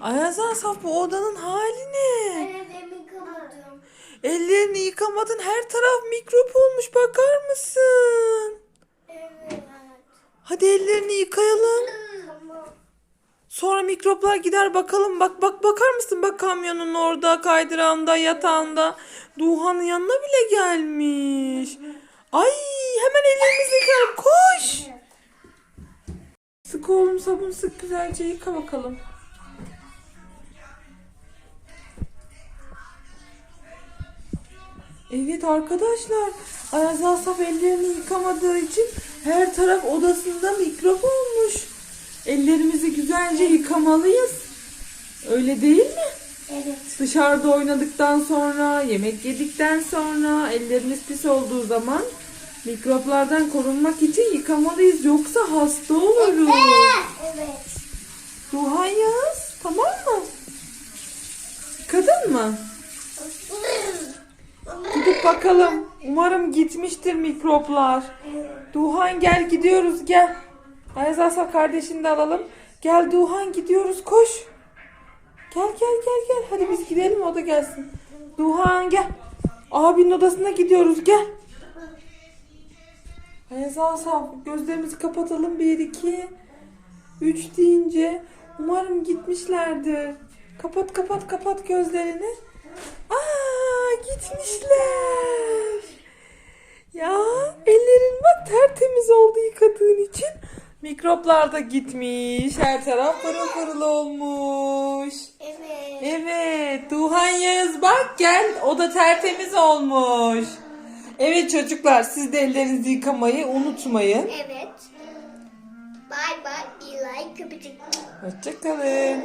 Ayaz Asaf bu odanın hali ne? Ellerimi yıkamadım. Ellerini yıkamadın her taraf mikrop olmuş bakar mısın? Evet. Hadi ellerini yıkayalım. Tamam. Sonra mikroplar gider bakalım. Bak bak bakar mısın? Bak kamyonun orada, kaydırağında, yatağında. Duhan'ın yanına bile gelmiş. Ay hemen ellerimizi yıkayalım. Koş. Sık oğlum sabun sık güzelce yıka bakalım. Evet arkadaşlar Ayaz Asaf ellerini yıkamadığı için her taraf odasında mikrop olmuş. Ellerimizi güzelce yıkamalıyız. Öyle değil mi? Evet. Dışarıda oynadıktan sonra, yemek yedikten sonra, ellerimiz pis olduğu zaman mikroplardan korunmak için yıkamalıyız. Yoksa hasta oluruz. Evet. Duhan yaz. Tamam mı? Yıkadın mı? Bakalım. Umarım gitmiştir mikroplar. Duhan gel gidiyoruz gel. Ayaz Asaf kardeşini de alalım. Gel Duhan gidiyoruz koş. Gel gel gel gel. Hadi biz gidelim o da gelsin. Duhan gel. Abinin odasına gidiyoruz gel. Ayaz Asaf gözlerimizi kapatalım. Bir iki. Üç deyince umarım gitmişlerdir. Kapat kapat kapat gözlerini. Aa gitmişler. Ya ellerin bak tertemiz oldu yıkadığın için. Mikroplar da gitmiş. Her taraf pırıl pırıl olmuş. Evet. Evet, Duhan Yağız bak gel. O da tertemiz olmuş. Evet çocuklar siz de ellerinizi yıkamayı unutmayın. Evet. Bye bye. İyi like köpecik. Hoşçakalın.